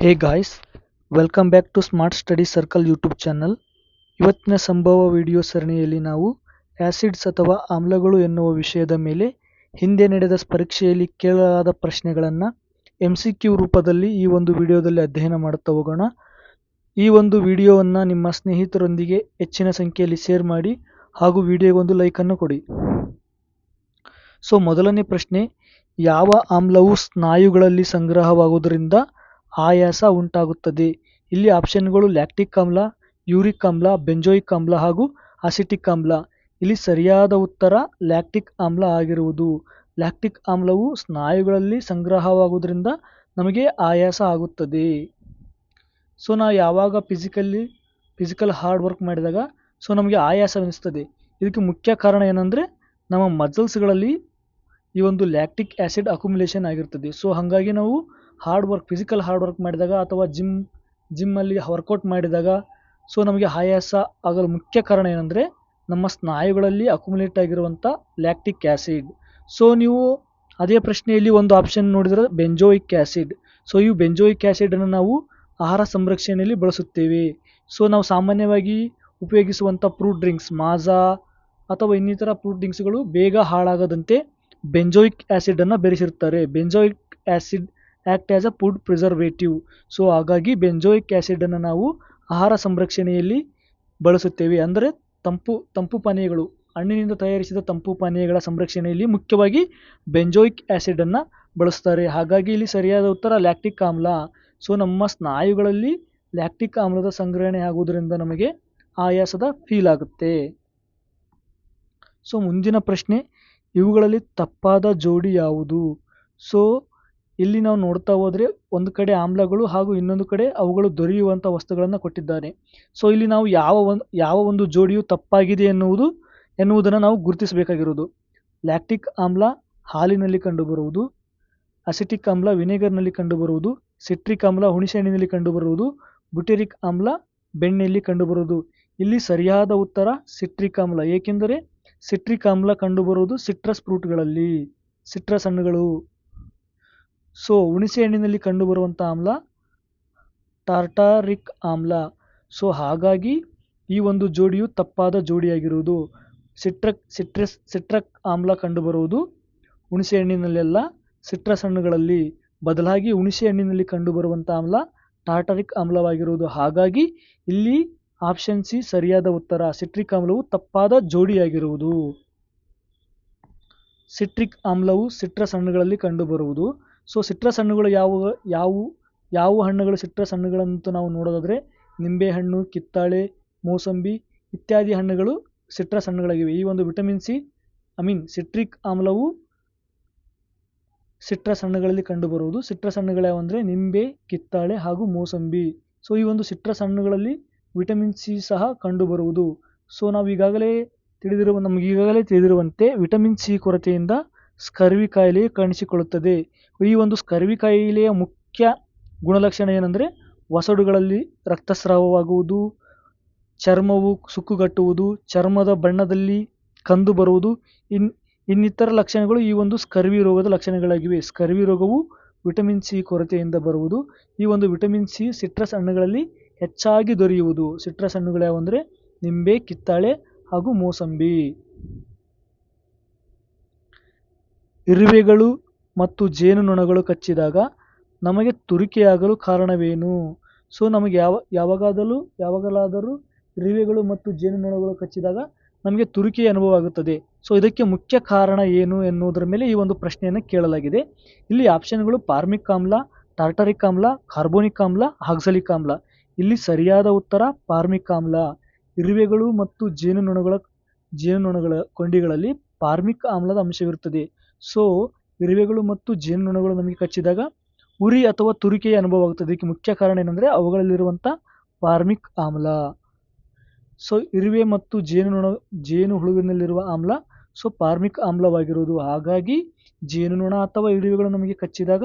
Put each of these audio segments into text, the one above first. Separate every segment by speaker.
Speaker 1: Hey guys welcome back to smart study circle YouTube channel ಇವತ್ತಿನ ಸಂಭವ video ಸರಣಿಯಲ್ಲಿ ನಾವು ಆ್ಯಸಿಡ್ಸ್ ಅಥವಾ ಆಮ್ಲಗಳು ಎನ್ನುವ ವಿಷಯದ ಮೇಲೆ ಹಿಂದೆ ನಡೆದ ಪರೀಕ್ಷೆಯಲ್ಲಿ ಕೇಳಲಾದ ಪ್ರಶ್ನೆಗಳನ್ನು ಎಂ ಸಿ ಕ್ಯೂ ರೂಪದಲ್ಲಿ ಈ ಒಂದು ವಿಡಿಯೋದಲ್ಲಿ ಅಧ್ಯಯನ ಮಾಡುತ್ತಾ ಹೋಗೋಣ. ಈ ಒಂದು ವಿಡಿಯೋವನ್ನು ನಿಮ್ಮ ಸ್ನೇಹಿತರೊಂದಿಗೆ ಹೆಚ್ಚಿನ ಸಂಖ್ಯೆಯಲ್ಲಿ ಶೇರ್ ಮಾಡಿ ಹಾಗೂ ವಿಡಿಯೋಗೊಂದು ಲೈಕನ್ನು ಕೊಡಿ. ಸೊ ಮೊದಲನೇ ಪ್ರಶ್ನೆ, ಯಾವ ಆಮ್ಲವು ಸ್ನಾಯುಗಳಲ್ಲಿ ಸಂಗ್ರಹವಾಗುವುದರಿಂದ ಆಯಾಸ ಉಂಟಾಗುತ್ತದೆ. ಇಲ್ಲಿ ಆಪ್ಷನ್ಗಳು ಲ್ಯಾಕ್ಟಿಕ್ ಆಮ್ಲ, ಯೂರಿಕ್ ಆಮ್ಲ, ಬೆಂಜೋಯಿಕ್ ಆಮ್ಲ ಹಾಗೂ ಅಸಿಟಿಕ್ ಆಮ್ಲ. ಇಲ್ಲಿ ಸರಿಯಾದ ಉತ್ತರ ಲ್ಯಾಕ್ಟಿಕ್ ಆಮ್ಲ ಆಗಿರುವುದು. ಲ್ಯಾಕ್ಟಿಕ್ ಆಮ್ಲವು ಸ್ನಾಯುಗಳಲ್ಲಿ ಸಂಗ್ರಹವಾಗುವುದರಿಂದ ನಮಗೆ ಆಯಾಸ ಆಗುತ್ತದೆ. ಸೊ ನಾವು ಯಾವಾಗ ಫಿಸಿಕಲ್ಲಿ, ಫಿಸಿಕಲ್ ಹಾರ್ಡ್ ವರ್ಕ್ ಮಾಡಿದಾಗ, ಸೊ ನಮಗೆ ಆಯಾಸವೆನಿಸ್ತದೆ. ಇದಕ್ಕೆ ಮುಖ್ಯ ಕಾರಣ ಏನಂದರೆ, ನಮ್ಮ ಮಸಲ್ಸ್ಗಳಲ್ಲಿ ಈ ಒಂದು ಲ್ಯಾಕ್ಟಿಕ್ ಆ್ಯಸಿಡ್ ಅಕ್ಯುಮುಲೇಷನ್ ಆಗಿರ್ತದೆ. ಸೊ, ಹಾಗಾಗಿ ನಾವು hard work physical hard work ಮಾಡಿದಾಗ ಅಥವಾ ಜಿಮ್ ಜಿಮ್ಮಲ್ಲಿ ವರ್ಕೌಟ್ ಮಾಡಿದಾಗ ಸೊ ನಮಗೆ ಆಯಾಸ ಆಗಲು ಮುಖ್ಯ ಕಾರಣ ಏನಂದರೆ, ನಮ್ಮ ಸ್ನಾಯುಗಳಲ್ಲಿ ಅಕ್ಯುಮುಲೇಟ್ ಆಗಿರುವಂಥ ಲ್ಯಾಕ್ಟಿಕ್ ಆ್ಯಸಿಡ್ ಸೊ ನೀವು ಅದೇ ಪ್ರಶ್ನೆಯಲ್ಲಿ ಒಂದು ಆಪ್ಷನ್ ನೋಡಿದರೆ ಬೆಂಜೋಯಿಕ್ ಆ್ಯಸಿಡ್ ಸೊ ಈ ಬೆಂಜೋಯಿಕ್ ಆ್ಯಸಿಡನ್ನು ನಾವು ಆಹಾರ ಸಂರಕ್ಷಣೆಯಲ್ಲಿ ಬಳಸುತ್ತೇವೆ. ಸೊ ನಾವು ಸಾಮಾನ್ಯವಾಗಿ ಉಪಯೋಗಿಸುವಂಥ ಫ್ರೂಟ್ ಡ್ರಿಂಕ್ಸ್ ಮಾಜಾ ಅಥವಾ ಇನ್ನಿತರ ಫ್ರೂಟ್ ಡ್ರಿಂಕ್ಸ್ಗಳು ಬೇಗ ಹಾಳಾಗದಂತೆ ಬೆಂಜೋಯಿಕ್ ಆ್ಯಸಿಡನ್ನು ಬೆರೆಸಿರುತ್ತಾರೆ. Benzoic acid act as a food preservative so ಹಾಗಾಗಿ ಬೆಂಜೋಯಿಕ್ ಆ್ಯಸಿಡನ್ನು ನಾವು ಆಹಾರ ಸಂರಕ್ಷಣೆಯಲ್ಲಿ ಬಳಸುತ್ತೇವೆ. ಅಂದರೆ ತಂಪು ತಂಪು ಪಾನೀಯಗಳು, ಹಣ್ಣಿನಿಂದ ತಯಾರಿಸಿದ ತಂಪು ಪಾನೀಯಗಳ ಸಂರಕ್ಷಣೆಯಲ್ಲಿ ಮುಖ್ಯವಾಗಿ ಬೆಂಜೋಯಿಕ್ ಆ್ಯಸಿಡನ್ನು ಬಳಸ್ತಾರೆ. ಹಾಗಾಗಿ ಇಲ್ಲಿ ಸರಿಯಾದ ಉತ್ತರ ಲ್ಯಾಕ್ಟಿಕ್ ಆಮ್ಲ. ಸೊ ನಮ್ಮ ಸ್ನಾಯುಗಳಲ್ಲಿ ಲ್ಯಾಕ್ಟಿಕ್ ಆಮ್ಲದ ಸಂಗ್ರಹಣೆ ಆಗುವುದರಿಂದ ನಮಗೆ ಆಯಾಸದ ಫೀಲ್ ಆಗುತ್ತೆ. ಸೊ ಮುಂದಿನ ಪ್ರಶ್ನೆ, ಇವುಗಳಲ್ಲಿ ತಪ್ಪಾದ ಜೋಡಿ ಯಾವುದು? ಸೊ ಇಲ್ಲಿ ನಾವು ನೋಡ್ತಾ ಹೋದರೆ ಒಂದು ಕಡೆ ಆಮ್ಲಗಳು ಹಾಗೂ ಇನ್ನೊಂದು ಕಡೆ ಅವುಗಳು ದೊರೆಯುವಂಥ ವಸ್ತುಗಳನ್ನು ಕೊಟ್ಟಿದ್ದಾರೆ. ಸೊ ಇಲ್ಲಿ ನಾವು ಯಾವ ಒಂದು ಯಾವ ಒಂದು ಜೋಡಿಯು ತಪ್ಪಾಗಿದೆ ಎನ್ನುವುದು, ಎನ್ನುವುದನ್ನು ನಾವು ಗುರುತಿಸಬೇಕಾಗಿರುವುದು ಲ್ಯಾಕ್ಟಿಕ್ ಆಮ್ಲ ಹಾಲಿನಲ್ಲಿ ಕಂಡುಬರುವುದು ಅಸಿಟಿಕ್ ಆಮ್ಲ ವಿನೆಗರ್ನಲ್ಲಿ ಕಂಡುಬರುವುದು ಸಿಟ್ರಿಕ್ ಆಮ್ಲ ಹುಣಸೆಹಣ್ಣಿನಲ್ಲಿ ಕಂಡುಬರುವುದು ಬುಟೆರಿಕ್ ಆಮ್ಲ ಬೆಣ್ಣೆಯಲ್ಲಿ ಕಂಡುಬರುವುದು. ಇಲ್ಲಿ ಸರಿಯಾದ ಉತ್ತರ ಸಿಟ್ರಿಕ್ ಆಮ್ಲ, ಏಕೆಂದರೆ ಸಿಟ್ರಿಕ್ ಆಮ್ಲ ಕಂಡುಬರುವುದು ಸಿಟ್ರಸ್ ಫ್ರೂಟ್ಗಳಲ್ಲಿ ಸಿಟ್ರಸ್ ಹಣ್ಣುಗಳು. ಸೊ ಹುಣಸೆ ಹಣ್ಣಿನಲ್ಲಿ ಕಂಡುಬರುವಂಥ ಆಮ್ಲ ಟಾರ್ಟಾರಿಕ್ ಆಮ್ಲ. ಸೊ ಹಾಗಾಗಿ ಈ ಒಂದು ಜೋಡಿಯು ತಪ್ಪಾದ ಜೋಡಿಯಾಗಿರುವುದು. ಸಿಟ್ರಕ್ ಸಿಟ್ರಸ್ ಸಿಟ್ರಕ್ ಆಮ್ಲ ಕಂಡುಬರುವುದು ಹುಣಸೆ ಹಣ್ಣಿನಲ್ಲೆಲ್ಲ. ಸಿಟ್ರಸ್ ಹಣ್ಣುಗಳಲ್ಲಿ ಬದಲಾಗಿ ಹುಣಸೆ ಹಣ್ಣಿನಲ್ಲಿ ಕಂಡುಬರುವಂಥ ಆಮ್ಲ ಟಾರ್ಟರಿಕ್ ಆಮ್ಲವಾಗಿರುವುದು. ಹಾಗಾಗಿ ಇಲ್ಲಿ ಆಪ್ಷನ್ ಸಿ ಸರಿಯಾದ ಉತ್ತರ. ಸಿಟ್ರಿಕ್ ಆಮ್ಲವು ತಪ್ಪಾದ ಜೋಡಿಯಾಗಿರುವುದು. ಸಿಟ್ರಿಕ್ ಆಮ್ಲವು ಸಿಟ್ರಸ್ ಹಣ್ಣುಗಳಲ್ಲಿ ಕಂಡುಬರುವುದು. ಸೊ ಸಿಟ್ರಸ್ ಹಣ್ಣುಗಳು ಯಾವ ಯಾವುವು ಯಾವ ಹಣ್ಣುಗಳು ಸಿಟ್ರಸ್ ಹಣ್ಣುಗಳಂತೂ ನಾವು ನೋಡೋದಾದರೆ ನಿಂಬೆಹಣ್ಣು ಕಿತ್ತಾಳೆ, ಮೋಸಂಬಿ ಇತ್ಯಾದಿ ಹಣ್ಣುಗಳು ಸಿಟ್ರಸ್ ಹಣ್ಣುಗಳಾಗಿವೆ. ಈ ಒಂದು vitamin C I mean citric ಆಮ್ಲವು citrus ಹಣ್ಣುಗಳಲ್ಲಿ ಕಂಡುಬರುವುದು. ಸಿಟ್ರಸ್ ಹಣ್ಣುಗಳು ಯಾವಂದರೆ ನಿಂಬೆ, ಕಿತ್ತಾಳೆ ಹಾಗೂ ಮೋಸಂಬಿ. ಸೊ ಈ ಒಂದು ಸಿಟ್ರಸ್ ಹಣ್ಣುಗಳಲ್ಲಿ ವಿಟಮಿನ್ ಸಿ ಸಹ ಕಂಡುಬರುವುದು. ಸೊ ನಾವು ಈಗಾಗಲೇ ತಿಳಿದಿರುವ ನಮಗೀಗಾಗಲೇ ತಿಳಿದಿರುವಂತೆ ವಿಟಮಿನ್ ಸಿ ಕೊರತೆಯಿಂದ ಸ್ಕರ್ವಿ ಕಾಯಿಲೆ ಕಾಣಿಸಿಕೊಳ್ಳುತ್ತದೆ. ಈ ಒಂದು ಸ್ಕರ್ವಿ ಕಾಯಿಲೆಯ ಮುಖ್ಯ ಗುಣಲಕ್ಷಣ ಏನಂದರೆ ಒಸಡುಗಳಲ್ಲಿ ರಕ್ತಸ್ರಾವವಾಗುವುದು, ಚರ್ಮವು ಸುಕ್ಕುಗಟ್ಟುವುದು, ಚರ್ಮದ ಬಣ್ಣದಲ್ಲಿ ಕಂದು ಬರುವುದು, ಇನ್, ಇನ್ನಿತರ ಲಕ್ಷಣಗಳು ಈ ಒಂದು ಸ್ಕರ್ವಿ ರೋಗದ ಲಕ್ಷಣಗಳಾಗಿವೆ. ಸ್ಕರ್ವಿ ರೋಗವು ವಿಟಮಿನ್ ಸಿ ಕೊರತೆಯಿಂದ ಬರುವುದು. ಈ ಒಂದು ವಿಟಮಿನ್ ಸಿ ಸಿಟ್ರಸ್ ಹಣ್ಣುಗಳಲ್ಲಿ ಹೆಚ್ಚಾಗಿ ದೊರೆಯುವುದು. ಸಿಟ್ರಸ್ ಹಣ್ಣುಗಳು ಯಾವಂದರೆ ನಿಂಬೆ, ಕಿತ್ತಾಳೆ ಹಾಗೂ ಮೋಸಂಬಿ. ಇರುವೆಗಳು ಮತ್ತು ಜೇನುನೊಣಗಳು ಕಚ್ಚಿದಾಗ ನಮಗೆ ತುರಿಕೆಯಾಗಲು ಕಾರಣವೇನು? ಸೊ, ನಮಗೆ ಯಾವ, ಯಾವಾಗಾದರೂ, ಯಾವಾಗಲಾದರೂ ಇರುವೆಗಳು ಮತ್ತು ಜೇನುನೊಣಗಳು ಕಚ್ಚಿದಾಗ ನಮಗೆ ತುರಿಕೆ ಅನುಭವ ಆಗುತ್ತದೆ. ಸೊ, ಇದಕ್ಕೆ ಮುಖ್ಯ ಕಾರಣ ಏನು ಎನ್ನುವುದರ ಮೇಲೆ ಈ ಒಂದು ಪ್ರಶ್ನೆಯನ್ನು ಕೇಳಲಾಗಿದೆ. ಇಲ್ಲಿ ಆಪ್ಷನ್ಗಳು ಪಾರ್ಮಿಕ್ ಆಮ್ಲ, ಟಾರ್ಟರಿಕ್ ಆಮ್ಲ, ಕಾರ್ಬೋನಿಕ್ ಆಮ್ಲ ಆಕ್ಸಲಿಕ್ ಆಮ್ಲ. ಇಲ್ಲಿ ಸರಿಯಾದ ಉತ್ತರ ಪಾರ್ಮಿಕ್ ಆಮ್ಲ. ಇರುವೆಗಳು ಮತ್ತು ಜೇನುನೊಣಗಳ ಜೇನುನೊಣಗಳ ಕೊಂಡಿಗಳಲ್ಲಿ ಪಾರ್ಮಿಕ್ ಆಮ್ಲದ ಅಂಶವಿರುತ್ತದೆ. ಸೊ ಇರುವೆಗಳು ಮತ್ತು ಜೇನುನೊಣಗಳು ನಮಗೆ ಕಚ್ಚಿದಾಗ ಉರಿ ಅಥವಾ ತುರಿಕೆಯ ಅನುಭವ ಆಗುತ್ತದೆ. ಇದಕ್ಕೆ ಮುಖ್ಯ ಕಾರಣ ಏನಂದರೆ ಅವುಗಳಲ್ಲಿರುವಂಥ ಫಾರ್ಮಿಕ್ ಆಮ್ಲ. ಸೊ ಇರುವೆ ಮತ್ತು ಜೇನುನೊಣ, ಜೇನು ಹುಳುವಿನಲ್ಲಿರುವ ಆಮ್ಲ ಸೊ ಫಾರ್ಮಿಕ್ ಆಮ್ಲವಾಗಿರುವುದು. ಹಾಗಾಗಿ ಜೇನುನೊಣ ಅಥವಾ ಇರುವೆಗಳು ನಮಗೆ ಕಚ್ಚಿದಾಗ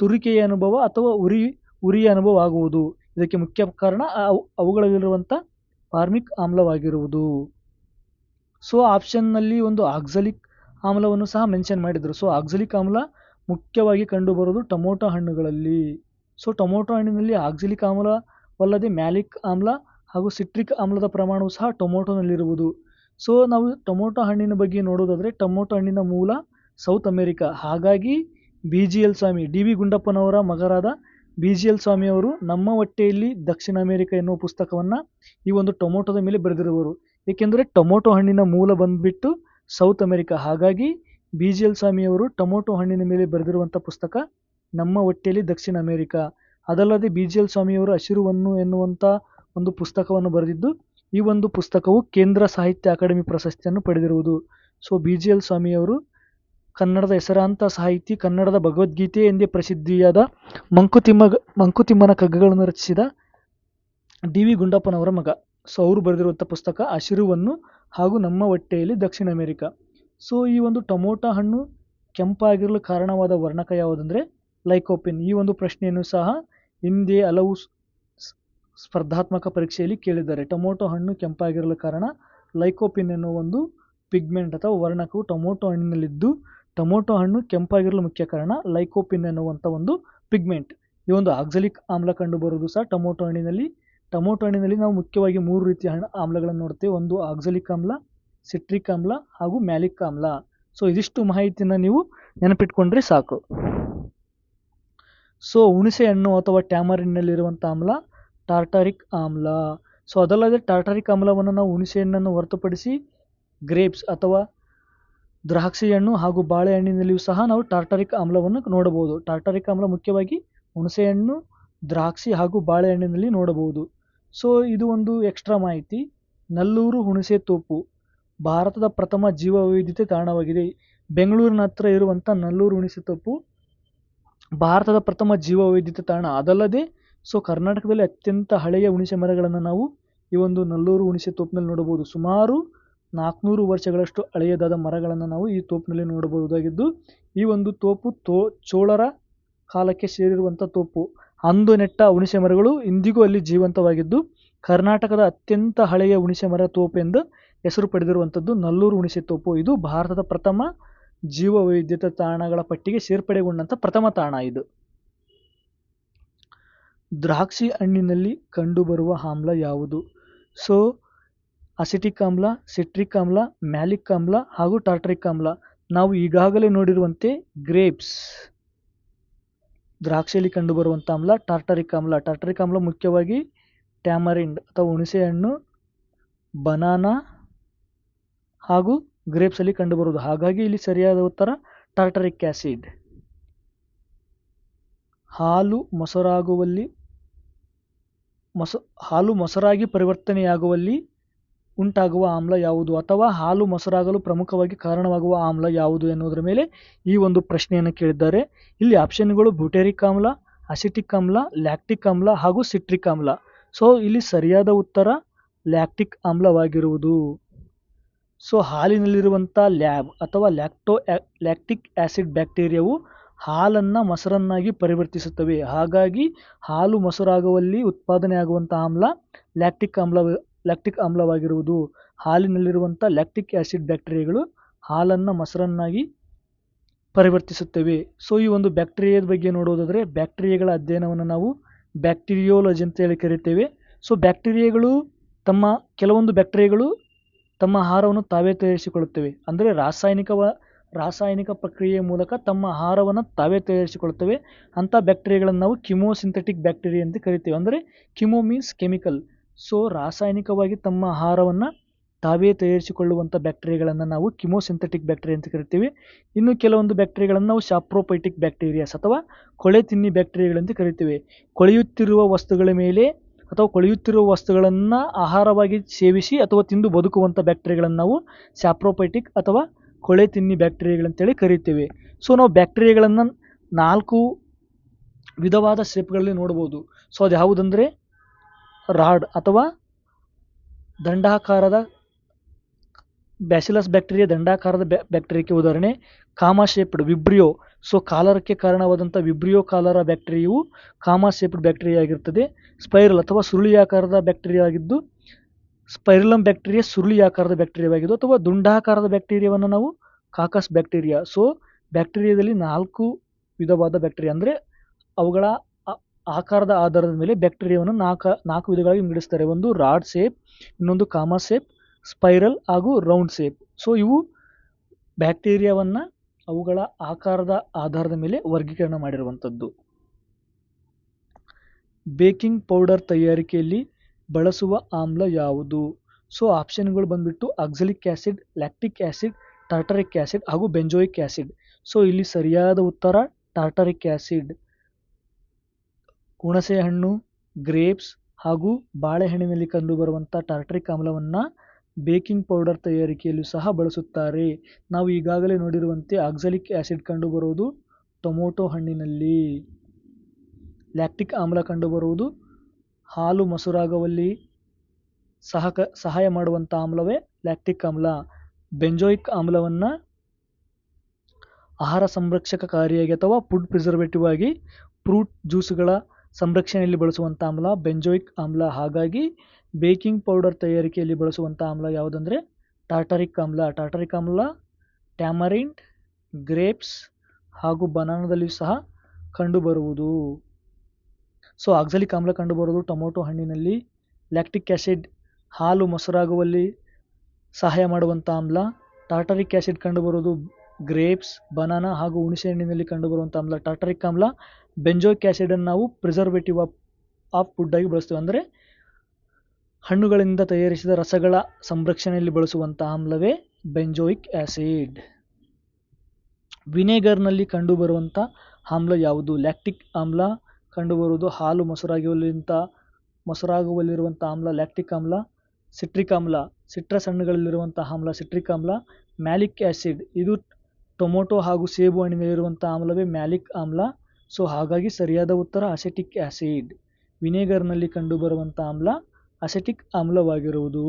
Speaker 1: ತುರಿಕೆಯ ಅನುಭವ ಅಥವಾ ಉರಿ, ಉರಿಯ ಅನುಭವ ಆಗುವುದು. ಇದಕ್ಕೆ ಮುಖ್ಯ ಕಾರಣ ಅವುಗಳಲ್ಲಿರುವಂಥ ಫಾರ್ಮಿಕ್ ಆಮ್ಲವಾಗಿರುವುದು. ಸೊ ಆಪ್ಷನ್ನಲ್ಲಿ ಒಂದು ಆಕ್ಸಲಿಕ್ ಆಮ್ಲವನ್ನು ಸಹ ಮೆನ್ಷನ್ ಮಾಡಿದರು. ಸೊ ಆಕ್ಸಿಲಿಕ್ ಆಮ್ಲ ಮುಖ್ಯವಾಗಿ ಕಂಡುಬರೋದು ಟೊಮೊಟೊ ಹಣ್ಣುಗಳಲ್ಲಿ. ಸೊ ಟೊಮೊಟೊ ಹಣ್ಣಿನಲ್ಲಿ ಆಕ್ಸಿಲಿಕ್ ಆಮ್ಲವಲ್ಲದೆ ಮ್ಯಾಲಿಕ್ ಆಮ್ಲ ಹಾಗೂ ಸಿಟ್ರಿಕ್ ಆಮ್ಲದ ಪ್ರಮಾಣವು ಸಹ ಟೊಮೊಟೊನಲ್ಲಿರುವುದು. ಸೊ ನಾವು ಟೊಮೊಟೊ ಹಣ್ಣಿನ ಬಗ್ಗೆ ನೋಡೋದಾದರೆ ಟೊಮೊಟೊ ಹಣ್ಣಿನ ಮೂಲ ಸೌತ್ ಅಮೆರಿಕ. ಹಾಗಾಗಿ B G L Swami, D V ಗುಂಡಪ್ಪನವರ ಮಗರಾದ ಬಿ ಜಿ ಎಲ್ ಸ್ವಾಮಿಯವರು ನಮ್ಮ ಹೊಟ್ಟೆಯಲ್ಲಿ ದಕ್ಷಿಣ ಅಮೆರಿಕ ಎನ್ನುವ ಪುಸ್ತಕವನ್ನು ಈ ಒಂದು ಟೊಮೊಟೊದ ಮೇಲೆ ಬರೆದಿರುವರು. ಏಕೆಂದರೆ ಟೊಮೊಟೊ ಹಣ್ಣಿನ ಮೂಲ ಬಂದುಬಿಟ್ಟು ಸೌತ್ ಅಮೆರಿಕ ಹಾಗಾಗಿ ಬಿ ಜಿ ಎಲ್ ಸ್ವಾಮಿಯವರು ಟೊಮೊಟೊ ಹಣ್ಣಿನ ಮೇಲೆ ಬರೆದಿರುವಂಥ ಪುಸ್ತಕ ನಮ್ಮ ಹೊಟ್ಟೆಯಲ್ಲಿ ದಕ್ಷಿಣ ಅಮೆರಿಕ. ಅದಲ್ಲದೆ ಬಿ ಜಿ ಎಲ್ ಸ್ವಾಮಿಯವರು ಹಸಿರುವನ್ನು ಎನ್ನುವಂಥ ಒಂದು ಪುಸ್ತಕವನ್ನು ಬರೆದಿದ್ದು, ಈ ಒಂದು ಪುಸ್ತಕವು ಕೇಂದ್ರ ಸಾಹಿತ್ಯ ಅಕಾಡೆಮಿ ಪ್ರಶಸ್ತಿಯನ್ನು ಪಡೆದಿರುವುದು. ಸೊ ಬಿ ಜಿ ಎಲ್ ಸ್ವಾಮಿಯವರು ಕನ್ನಡದ ಹೆಸರಾಂತ ಸಾಹಿತಿ, ಕನ್ನಡದ ಭಗವದ್ಗೀತೆ ಎಂದೇ ಪ್ರಸಿದ್ಧಿಯಾದ ಮಂಕುತಿಮ್ಮ, ಮಂಕುತಿಮ್ಮನ ಕಗ್ಗಗಳನ್ನು ರಚಿಸಿದ ಡಿ ವಿ ಗುಂಡಪ್ಪನವರ ಮಗ. ಸೊ ಅವರು ಬರೆದಿರುವಂಥ ಪುಸ್ತಕ ಹಸಿರುವನ್ನು ಹಾಗೂ ನಮ್ಮ ಹೊಟ್ಟೆಯಲ್ಲಿ ದಕ್ಷಿಣ ಅಮೆರಿಕ. ಸೊ ಈ ಒಂದು ಟೊಮೊಟೊ ಹಣ್ಣು ಕೆಂಪಾಗಿರಲು ಕಾರಣವಾದ ವರ್ಣಕ ಯಾವುದಂದರೆ ಲೈಕೋಪಿನ್. ಈ ಒಂದು ಪ್ರಶ್ನೆಯನ್ನು ಸಹ ಹಿಂದೆ ಹಲವು ಸ್ಪರ್ಧಾತ್ಮಕ ಪರೀಕ್ಷೆಯಲ್ಲಿ ಕೇಳಿದ್ದಾರೆ. ಟೊಮೊಟೊ ಹಣ್ಣು ಕೆಂಪಾಗಿರಲು ಕಾರಣ ಲೈಕೋಪಿನ್ ಎನ್ನುವ ಒಂದು ಪಿಗ್ಮೆಂಟ್ ಅಥವಾ ವರ್ಣಕವು ಟೊಮೊಟೊ ಹಣ್ಣಿನಲ್ಲಿದ್ದು ಟೊಮೊಟೊ ಹಣ್ಣು ಕೆಂಪಾಗಿರಲು ಮುಖ್ಯ ಕಾರಣ ಲೈಕೋಪಿನ್ ಎನ್ನುವಂಥ ಒಂದು ಪಿಗ್ಮೆಂಟ್. ಈ ಒಂದು ಆಕ್ಸಲಿಕ್ ಆಮ್ಲ ಕಂಡುಬರುವುದು ಸಹ ಟೊಮೊಟೊ ಹಣ್ಣಿನಲ್ಲಿ ಟೊಮೊಟೊ ಹಣ್ಣಿನಲ್ಲಿ ನಾವು ಮುಖ್ಯವಾಗಿ ಮೂರು ರೀತಿಯ ಹಣ್ಣು ಆಮ್ಲಗಳನ್ನು ನೋಡ್ತೇವೆ. ಒಂದು ಆಕ್ಸಲಿಕ್ ಆಮ್ಲ, ಸಿಟ್ರಿಕ್ ಆಮ್ಲ ಹಾಗೂ ಮ್ಯಾಲಿಕ್ ಆಮ್ಲ. ಸೊ ಇದಿಷ್ಟು ಮಾಹಿತಿಯನ್ನು ನೀವು ನೆನಪಿಟ್ಕೊಂಡ್ರೆ ಸಾಕು. ಸೊ ಹುಣಸೆ ಹಣ್ಣು ಅಥವಾ ಟ್ಯಾಮರಿನ್ನಲ್ಲಿರುವಂಥ ಆಮ್ಲ, ಟಾರ್ಟಾರಿಕ್ ಆಮ್ಲ. ಸೊ ಅದಲ್ಲದೆ ಟಾರ್ಟಾರಿಕ್ ಆಮ್ಲವನ್ನು ನಾವು ಹುಣಸೆ ಹಣ್ಣನ್ನು ಹೊರತುಪಡಿಸಿ ಗ್ರೇಪ್ಸ್ ಅಥವಾ ದ್ರಾಕ್ಷಿ ಹಣ್ಣು ಹಾಗೂ ಬಾಳೆಹಣ್ಣಿನಲ್ಲಿಯೂ ಸಹ ನಾವು ಟಾರ್ಟಾರಿಕ್ ಆಮ್ಲವನ್ನು ನೋಡಬಹುದು. ಟಾರ್ಟಾರಿಕ್ ಆಮ್ಲ ಮುಖ್ಯವಾಗಿ ಹುಣಸೆಹಣ್ಣು ದ್ರಾಕ್ಷಿ ಹಾಗೂ ಬಾಳೆಹಣ್ಣಿನಲ್ಲಿ ನೋಡಬಹುದು. ಸೊ ಇದು ಒಂದು ಎಕ್ಸ್ಟ್ರಾ ಮಾಹಿತಿ. ನಲ್ಲೂರು ಹುಣಸೆ ತೋಪು ಭಾರತದ ಪ್ರಥಮ ಜೀವ ವೈವಿಧ್ಯತೆ ತಾಣವಾಗಿದೆ. ಬೆಂಗಳೂರಿನ ಹತ್ರ ಇರುವಂಥ ನಲ್ಲೂರು ಹುಣಸೆ ತೋಪು ಭಾರತದ ಪ್ರಥಮ ಜೀವ ವೈವಿಧ್ಯತೆ ತಾಣ. ಅದಲ್ಲದೆ, ಸೊ ಕರ್ನಾಟಕದಲ್ಲಿ ಅತ್ಯಂತ ಹಳೆಯ ಹುಣಸೆ ಮರಗಳನ್ನು ನಾವು ಈ ಒಂದು ನಲ್ಲೂರು ಹುಣಸೆ ತೋಪಿನಲ್ಲಿ ನೋಡಬಹುದು. ಸುಮಾರು ನಾಲ್ಕುನೂರು ವರ್ಷಗಳಷ್ಟು ಹಳೆಯದಾದ ಮರಗಳನ್ನು ನಾವು ಈ ತೋಪಿನಲ್ಲಿ ನೋಡಬಹುದಾಗಿದ್ದು, ಈ ಒಂದು ತೋಪು ತೋ ಚೋಳರ ಕಾಲಕ್ಕೆ ಸೇರಿರುವಂಥ ತೋಪು. ಅಂದು ನೆಟ್ಟ ಹುಣಸೆ ಮರಗಳು ಇಂದಿಗೂ ಅಲ್ಲಿ ಜೀವಂತವಾಗಿದ್ದು, ಕರ್ನಾಟಕದ ಅತ್ಯಂತ ಹಳೆಯ ಹುಣಸೆ ಮರ ತೋಪು ಎಂದು ಹೆಸರು ಪಡೆದಿರುವಂಥದ್ದು ನಲ್ಲೂರು ಹುಣಸೆ ತೋಪು. ಇದು ಭಾರತದ ಪ್ರಥಮ ಜೀವ ವೈವಿಧ್ಯತೆ ತಾಣಗಳ ಪಟ್ಟಿಗೆ ಸೇರ್ಪಡೆಗೊಂಡಂಥ ಪ್ರಥಮ ತಾಣ ಇದು. ದ್ರಾಕ್ಷಿ ಹಣ್ಣಿನಲ್ಲಿ ಕಂಡುಬರುವ ಆಮ್ಲ ಯಾವುದು? ಸೊ, ಅಸಿಟಿಕ್ ಆಮ್ಲ, ಸಿಟ್ರಿಕ್ ಆಮ್ಲ, ಮ್ಯಾಲಿಕ್ ಆಮ್ಲ ಹಾಗೂ ಟಾರ್ಟ್ರಿಕ್ ಆಮ್ಲ. ನಾವು ಈಗಾಗಲೇ ನೋಡಿರುವಂತೆ ಗ್ರೇಪ್ಸ್. ದ್ರಾಕ್ಷಿಯಲ್ಲಿ ಕಂಡುಬರುವಂಥ ಆಮ್ಲ ಟಾರ್ಟರಿಕ್ ಆಮ್ಲ. ಟಾರ್ಟರಿಕ್ ಆಮ್ಲ ಮುಖ್ಯವಾಗಿ ಟ್ಯಾಮರಿಂಡ್ ಅಥವಾ ಹುಣಸೆ ಹಣ್ಣು ಬನಾನಾ ಹಾಗೂ ಗ್ರೇಪ್ಸಲ್ಲಿ ಕಂಡುಬರುವುದು. ಹಾಗಾಗಿ ಇಲ್ಲಿ ಸರಿಯಾದ ಉತ್ತರ ಟಾರ್ಟರಿಕ್ ಆ್ಯಸಿಡ್ ಹಾಲು ಮೊಸರಾಗುವಲ್ಲಿ, ಮೊಸ, ಹಾಲು ಮೊಸರಾಗಿ ಪರಿವರ್ತನೆಯಾಗುವಲ್ಲಿ ಉಂಟಾಗುವ ಆಮ್ಲ ಯಾವುದು ಅಥವಾ ಹಾಲು ಮೊಸರಾಗಲು ಪ್ರಮುಖವಾಗಿ ಕಾರಣವಾಗುವ ಆಮ್ಲ ಯಾವುದು ಎನ್ನುವುದರ ಮೇಲೆ ಈ ಒಂದು ಪ್ರಶ್ನೆಯನ್ನು ಕೇಳಿದ್ದಾರೆ. ಇಲ್ಲಿ ಆಪ್ಷನ್ಗಳು ಬ್ಯೂಟೆರಿಕ್ ಆಮ್ಲ ಅಸಿಟಿಕ್ ಆಮ್ಲ ಲ್ಯಾಕ್ಟಿಕ್ ಆಮ್ಲ ಹಾಗೂ ಸಿಟ್ರಿಕ್ ಆಮ್ಲ. ಸೊ ಇಲ್ಲಿ ಸರಿಯಾದ ಉತ್ತರ ಲ್ಯಾಕ್ಟಿಕ್ ಆಮ್ಲವಾಗಿರುವುದು. ಸೊ ಹಾಲಿನಲ್ಲಿರುವಂಥ ಲ್ಯಾಬ್ ಅಥವಾ ಲ್ಯಾಕ್ಟೋ ಲ್ಯಾಕ್ಟಿಕ್ ಆ್ಯಸಿಡ್ ಬ್ಯಾಕ್ಟೀರಿಯಾವು ಹಾಲನ್ನು ಮೊಸರನ್ನಾಗಿ ಪರಿವರ್ತಿಸುತ್ತವೆ. ಹಾಗಾಗಿ ಹಾಲು ಮೊಸರಾಗುವಲ್ಲಿ ಉತ್ಪಾದನೆಯಾಗುವಂಥ ಆಮ್ಲ ಲ್ಯಾಕ್ಟಿಕ್ ಆಮ್ಲ ಲ್ಯಾಕ್ಟಿಕ್ ಆಮ್ಲವಾಗಿರುವುದು. ಹಾಲಿನಲ್ಲಿರುವಂಥ ಲ್ಯಾಕ್ಟಿಕ್ ಆ್ಯಸಿಡ್ ಬ್ಯಾಕ್ಟೀರಿಯಾಗಳು ಹಾಲನ್ನು ಮೊಸರನ್ನಾಗಿ ಪರಿವರ್ತಿಸುತ್ತವೆ. ಸೊ ಈ ಒಂದು ಬ್ಯಾಕ್ಟೀರಿಯಾದ ಬಗ್ಗೆ ನೋಡೋದಾದರೆ ಬ್ಯಾಕ್ಟೀರಿಯಾಗಳ ಅಧ್ಯಯನವನ್ನು ನಾವು ಬ್ಯಾಕ್ಟೀರಿಯೋಲಜಿ ಅಂತ ಹೇಳಿ ಕರಿತೇವೆ. ಸೊ ಬ್ಯಾಕ್ಟೀರಿಯಾಗಳು ತಮ್ಮ ಕೆಲವೊಂದು ಬ್ಯಾಕ್ಟೀರಿಯಾಗಳು ತಮ್ಮ ಆಹಾರವನ್ನು ತಾವೇ ತಯಾರಿಸಿಕೊಳ್ಳುತ್ತವೆ. ಅಂದರೆ ರಾಸಾಯನಿಕವ ರಾಸಾಯನಿಕ ಪ್ರಕ್ರಿಯೆಯ ಮೂಲಕ ತಮ್ಮ ಆಹಾರವನ್ನು ತಾವೇ ತಯಾರಿಸಿಕೊಳ್ಳುತ್ತವೆ. ಅಂಥ ಬ್ಯಾಕ್ಟೀರಿಯಾಗಳನ್ನು ನಾವು ಕಿಮೋಸಿಂಥೆಟಿಕ್ ಬ್ಯಾಕ್ಟೀರಿಯಾ ಅಂತ ಕರಿತೇವೆ. ಅಂದರೆ ಕಿಮೋ ಮೀನ್ಸ್ ಕೆಮಿಕಲ್. ಸೊ ರಾಸಾಯನಿಕವಾಗಿ ತಮ್ಮ ಆಹಾರವನ್ನು ತಾವೇ ತಯಾರಿಸಿಕೊಳ್ಳುವಂಥ ಬ್ಯಾಕ್ಟೀರಿಯಾಗಳನ್ನು ನಾವು ಕಿಮೋಸಿಂಥೆಟಿಕ್ ಬ್ಯಾಕ್ಟೀರಿಯಾ ಅಂತ ಕರಿತೀವಿ. ಇನ್ನು ಕೆಲವೊಂದು ಬ್ಯಾಕ್ಟೀರಿಯಾಗಳನ್ನು ನಾವು ಶಾಪ್ರೋಪೈಟಿಕ್ ಬ್ಯಾಕ್ಟೀರಿಯಾಸ್ ಅಥವಾ ಕೊಳೆ ತಿನ್ನಿ ಬ್ಯಾಕ್ಟೀರಿಯಾಗಳಂತ ಕರಿತೀವಿ. ಕೊಳೆಯುತ್ತಿರುವ ವಸ್ತುಗಳ ಮೇಲೆ ಅಥವಾ ಕೊಳೆಯುತ್ತಿರುವ ವಸ್ತುಗಳನ್ನು ಆಹಾರವಾಗಿ ಸೇವಿಸಿ ಅಥವಾ ತಿಂದು ಬದುಕುವಂಥ ಬ್ಯಾಕ್ಟೀರಿಯಾಗಳನ್ನು ನಾವು ಶಾಪ್ರೋಪೈಟಿಕ್ ಅಥವಾ ಕೊಳೆ ತಿನ್ನಿ ಬ್ಯಾಕ್ಟೀರಿಯಾಗಳಂತೇಳಿ ಕರಿತೀವಿ. ಸೊ ನಾವು ಬ್ಯಾಕ್ಟೀರಿಯಾಗಳನ್ನು ನಾಲ್ಕು ವಿಧವಾದ ಶೇಪ್ಗಳಲ್ಲಿ ನೋಡ್ಬೋದು. ಸೊ ಅದು ಯಾವುದಂದರೆ ರಾಡ್ ಅಥವಾ ದಂಡಾಕಾರದ ಬ್ಯಾಸಿಲಸ್ ಬ್ಯಾಕ್ಟೀರಿಯಾ ದಂಡಾಕಾರದ ಬ್ಯಾ, ಬ್ಯಾಕ್ಟೀರಿಯಾಕ್ಕೆ ಉದಾಹರಣೆ ಕಾಮ ಶೇಪ್ಡ್ ವಿಬ್ರಿಯೋ. ಸೊ, ಕಾಲರಕ್ಕೆ ಕಾರಣವಾದಂಥ ವಿಬ್ರಿಯೋ ಕಾಲರ ಬ್ಯಾಕ್ಟೀರಿಯಾವು ಕಾಮ ಶೇಪ್ಡ್ ಬ್ಯಾಕ್ಟೀರಿಯಾ ಆಗಿರ್ತದೆ. ಸ್ಪೈರಲ್ ಅಥವಾ ಸುರುಳಿಯಾಕಾರದ ಬ್ಯಾಕ್ಟೀರಿಯಾ ಆಗಿದ್ದು ಸ್ಪೈರಲಮ್ ಬ್ಯಾಕ್ಟೀರಿಯಾ ಸುರುಳಿಯಾಕಾರದ ಬ್ಯಾಕ್ಟೀರಿಯಾವಾಗಿದ್ದು ಅಥವಾ ದುಂಡಾಕಾರದ ಬ್ಯಾಕ್ಟೀರಿಯಾವನ್ನು ನಾವು ಕಾಕಸ್ ಬ್ಯಾಕ್ಟೀರಿಯಾ. ಸೊ, ಬ್ಯಾಕ್ಟೀರಿಯಾದಲ್ಲಿ ನಾಲ್ಕು ವಿಧವಾದ ಬ್ಯಾಕ್ಟೀರಿಯಾ ಅಂದರೆ ಅವುಗಳ ಆಕಾರದ ಆಧಾರದ ಮೇಲೆ ಬ್ಯಾಕ್ಟೀರಿಯಾವನ್ನು ನಾಲ್ಕು ನಾಲ್ಕು ವಿಧಗಳಾಗಿ ವಿಂಗಡಿಸ್ತಾರೆ ಒಂದು ರಾಡ್ ಸೇಪ್ ಇನ್ನೊಂದು ಕಾಮ ಸೇಪ್ ಸ್ಪೈರಲ್ ಹಾಗೂ ರೌಂಡ್ ಸೇಪ್ ಸೊ ಇವು ಬ್ಯಾಕ್ಟೀರಿಯಾವನ್ನು ಅವುಗಳ ಆಕಾರದ ಆಧಾರದ ಮೇಲೆ ವರ್ಗೀಕರಣ ಮಾಡಿರುವಂಥದ್ದು. ಬೇಕಿಂಗ್ ಪೌಡರ್ ತಯಾರಿಕೆಯಲ್ಲಿ ಬಳಸುವ ಆಮ್ಲ ಯಾವುದು? ಸೊ ಆಪ್ಷನ್ಗಳು ಬಂದ್ಬಿಟ್ಟು oxalic acid lactic acid tartaric acid ಹಾಗೂ ಬೆಂಜೋಯಿಕ್ ಆ್ಯಸಿಡ್ ಸೊ ಇಲ್ಲಿ ಸರಿಯಾದ ಉತ್ತರ ಟಾರ್ಟರಿಕ್ ಆ್ಯಸಿಡ್ ಹುಣಸೆ ಹಣ್ಣು ಗ್ರೇಪ್ಸ್ ಹಾಗೂ ಬಾಳೆಹಣ್ಣಿನಲ್ಲಿ ಕಂಡುಬರುವಂಥ ಟಾರ್ಟ್ರಿಕ್ ಆಮ್ಲವನ್ನು ಬೇಕಿಂಗ್ ಪೌಡರ್ ತಯಾರಿಕೆಯಲ್ಲೂ ಸಹ ಬಳಸುತ್ತಾರೆ. ನಾವು ಈಗಾಗಲೇ ನೋಡಿರುವಂತೆ ಆಕ್ಸಲಿಕ್ ಆ್ಯಸಿಡ್ ಕಂಡುಬರುವುದು ಟೊಮೊಟೊ ಹಣ್ಣಿನಲ್ಲಿ. ಲ್ಯಾಕ್ಟಿಕ್ ಆಮ್ಲ ಕಂಡುಬರುವುದು ಹಾಲು ಮೊಸರಾಗವಲ್ಲಿ ಸಹಕ, ಸಹಾಯ ಮಾಡುವಂಥ ಆಮ್ಲವೇ ಲ್ಯಾಕ್ಟಿಕ್ ಆಮ್ಲ. ಬೆಂಜೋಯಿಕ್ ಆಮ್ಲವನ್ನು ಆಹಾರ ಸಂರಕ್ಷಕ ಕಾರಿಯಾಗಿ ಅಥವಾ ಫುಡ್ ಪ್ರಿಸರ್ವೇಟಿವ್ ಆಗಿ ಫ್ರೂಟ್ ಜ್ಯೂಸ್ಗಳ ಸಂರಕ್ಷಣೆಯಲ್ಲಿ ಬಳಸುವಂಥ ಆಮ್ಲ, ಬೆಂಜೋಯಿಕ್ ಆಮ್ಲ. ಹಾಗಾಗಿ ಬೇಕಿಂಗ್ ಪೌಡರ್ ತಯಾರಿಕೆಯಲ್ಲಿ ಬಳಸುವಂಥ ಆಮ್ಲ ಯಾವುದಂದರೆ ಟಾರ್ಟರಿಕ್ ಆಮ್ಲ. ಟಾರ್ಟರಿಕ್ ಆಮ್ಲ ಟ್ಯಾಮರಿಂಡ್ ಗ್ರೇಪ್ಸ್ ಹಾಗೂ ಬನಾನದಲ್ಲಿಯೂ ಸಹ ಕಂಡುಬರುವುದು. ಸೊ, ಆಕ್ಸಲಿಕ್ ಆಮ್ಲ ಕಂಡುಬರುವುದು ಟೊಮೊಟೊ ಹಣ್ಣಿನಲ್ಲಿ. ಲ್ಯಾಕ್ಟಿಕ್ ಆ್ಯಸಿಡ್ ಹಾಲು ಮೊಸರಾಗುವಲ್ಲಿ ಸಹಾಯ ಮಾಡುವಂಥ ಆಮ್ಲ. ಟಾರ್ಟರಿಕ್ ಆ್ಯಸಿಡ್ ಕಂಡುಬರುವುದು ಗ್ರೇಪ್ಸ್, ಬನಾನಾ ಹಾಗೂ ಹುಣಸೆಹಣ್ಣಿನಲ್ಲಿ ಕಂಡುಬರುವಂಥ ಆಮ್ಲ. ಟಾಟರಿಕ್ ಆಮ್ಲ, ಬೆಂಜೋಯಿಕ್ ಆ್ಯಸಿಡನ್ನು ನಾವು ಪ್ರಿಸರ್ವೇಟಿವ್ ಆಫ್ ಆಫ್ ಫುಡ್ ಆಗಿ ಬಳಸ್ತೀವಿ. ಅಂದರೆ ಹಣ್ಣುಗಳಿಂದ ತಯಾರಿಸಿದ ರಸಗಳ ಸಂರಕ್ಷಣೆಯಲ್ಲಿ ಬಳಸುವಂಥ ಆಮ್ಲವೇ ಬೆಂಜೋಯಿಕ್ ಆ್ಯಸಿಡ್ ವಿನೆಗರ್ನಲ್ಲಿ ಕಂಡುಬರುವಂಥ ಆಮ್ಲ ಯಾವುದು? ಲ್ಯಾಕ್ಟಿಕ್ ಆಮ್ಲ ಕಂಡುಬರುವುದು. ಹಾಲು ಮೊಸರಾಗುವಲ್ಲಿಂಥ ಮೊಸರಾಗುವಲ್ಲಿರುವಂಥ ಆಮ್ಲ ಲ್ಯಾಕ್ಟಿಕ್ ಆಮ್ಲ. ಸಿಟ್ರಿಕ್ ಆಮ್ಲ, ಸಿಟ್ರಸ್ ಹಣ್ಣುಗಳಲ್ಲಿರುವಂಥ ಆಮ್ಲ ಸಿಟ್ರಿಕ್ ಆಮ್ಲ. ಮ್ಯಾಲಿಕ್ ಆ್ಯಸಿಡ್ ಇದು ಟೊಮೊಟೊ ಹಾಗೂ ಸೇಬು ಹಣ್ಣಿನಲ್ಲಿರುವಂಥ ಆಮ್ಲವೇ ಮ್ಯಾಲಿಕ್ ಆಮ್ಲ. ಸೊ, ಹಾಗಾಗಿ ಸರಿಯಾದ ಉತ್ತರ ಅಸೆಟಿಕ್ ಆ್ಯಸಿಡ್ ವಿನೆಗರ್ನಲ್ಲಿ ಕಂಡುಬರುವಂಥ ಆಮ್ಲ ಅಸೆಟಿಕ್ ಆಮ್ಲವಾಗಿರುವುದು.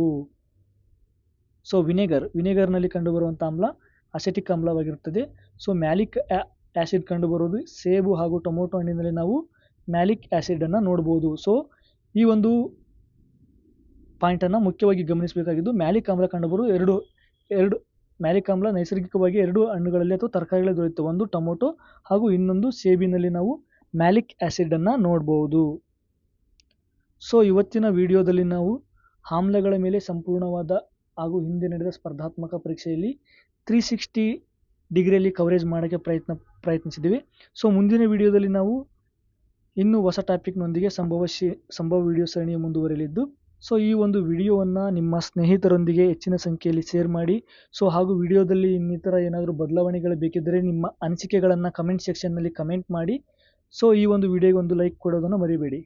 Speaker 1: ಸೊ, ವಿನೆಗರ್, ವಿನೆಗರ್ನಲ್ಲಿ ಕಂಡುಬರುವಂಥ ಆಮ್ಲ ಅಸೆಟಿಕ್ ಆಮ್ಲವಾಗಿರುತ್ತದೆ. ಸೊ, ಮ್ಯಾಲಿಕ್ ಆ್ಯಸಿಡ್ ಕಂಡುಬರುವುದು. ಸೇಬು ಹಾಗೂ ಟೊಮೊಟೊ ಹಣ್ಣಿನಲ್ಲಿ ನಾವು ಮ್ಯಾಲಿಕ್ ಆ್ಯಸಿಡನ್ನು ನೋಡ್ಬೋದು. ಸೊ, ಈ ಒಂದು ಪಾಯಿಂಟನ್ನು ಮುಖ್ಯವಾಗಿ ಗಮನಿಸಬೇಕಾಗಿದ್ದು, ಮ್ಯಾಲಿಕ್ ಆಮ್ಲ ಕಂಡುಬರುವುದು ಎರಡು ಎರಡು ಮ್ಯಾಲಿಕ್ ಆಮ್ಲ ನೈಸರ್ಗಿಕವಾಗಿ ಎರಡು ಹಣ್ಣುಗಳಲ್ಲಿ ಅಥವಾ ತರಕಾರಿಗಳಲ್ಲಿ ದೊರೆಯುತ್ತೆ. ಒಂದು ಟೊಮೊಟೊ ಹಾಗೂ ಇನ್ನೊಂದು ಸೇಬಿನಲ್ಲಿ ನಾವು ಮ್ಯಾಲಿಕ್ ಆ್ಯಸಿಡನ್ನು ನೋಡ್ಬೋದು. ಸೊ ಇವತ್ತಿನ ವಿಡಿಯೋದಲ್ಲಿ ನಾವು ಆಮ್ಲಗಳ ಮೇಲೆ ಸಂಪೂರ್ಣವಾದ ಹಾಗೂ ಹಿಂದೆ ನಡೆದ ಸ್ಪರ್ಧಾತ್ಮಕ ಪರೀಕ್ಷೆಯಲ್ಲಿ ತ್ರೀ ಸಿಕ್ಸ್ಟಿ ಡಿಗ್ರಿಯಲ್ಲಿ ಕವರೇಜ್ ಮಾಡೋಕ್ಕೆ ಪ್ರಯತ್ನ, ಪ್ರಯತ್ನಿಸಿದ್ದೀವಿ. ಸೊ ಮುಂದಿನ ವಿಡಿಯೋದಲ್ಲಿ ನಾವು ಇನ್ನೂ ಹೊಸ ಟಾಪಿಕ್ನೊಂದಿಗೆ ಸಂಭವ ಸಂಭವ ವಿಡಿಯೋ ಸರಣಿಯ ಮುಂದುವರೆಯಲಿದ್ದು ಸೊ ಈ ಒಂದು ವಿಡಿಯೋವನ್ನು ನಿಮ್ಮ ಸ್ನೇಹಿತರೊಂದಿಗೆ ಹೆಚ್ಚಿನ ಸಂಖ್ಯೆಯಲ್ಲಿ ಶೇರ್ ಮಾಡಿ. ಸೊ ಹಾಗೂ ವಿಡಿಯೋದಲ್ಲಿ ಇನ್ನಿತರ ಏನಾದರೂ ಬದಲಾವಣೆಗಳು ಬೇಕಿದ್ದರೆ ನಿಮ್ಮ ಅನಿಸಿಕೆಗಳನ್ನು ಕಮೆಂಟ್ ಸೆಕ್ಷನ್ನಲ್ಲಿ ಕಮೆಂಟ್ ಮಾಡಿ. ಸೊ ಈ ಒಂದು ವಿಡಿಯೋಗೆ ಒಂದು ಲೈಕ್ ಕೊಡೋದನ್ನು ಮರಿಬೇಡಿ.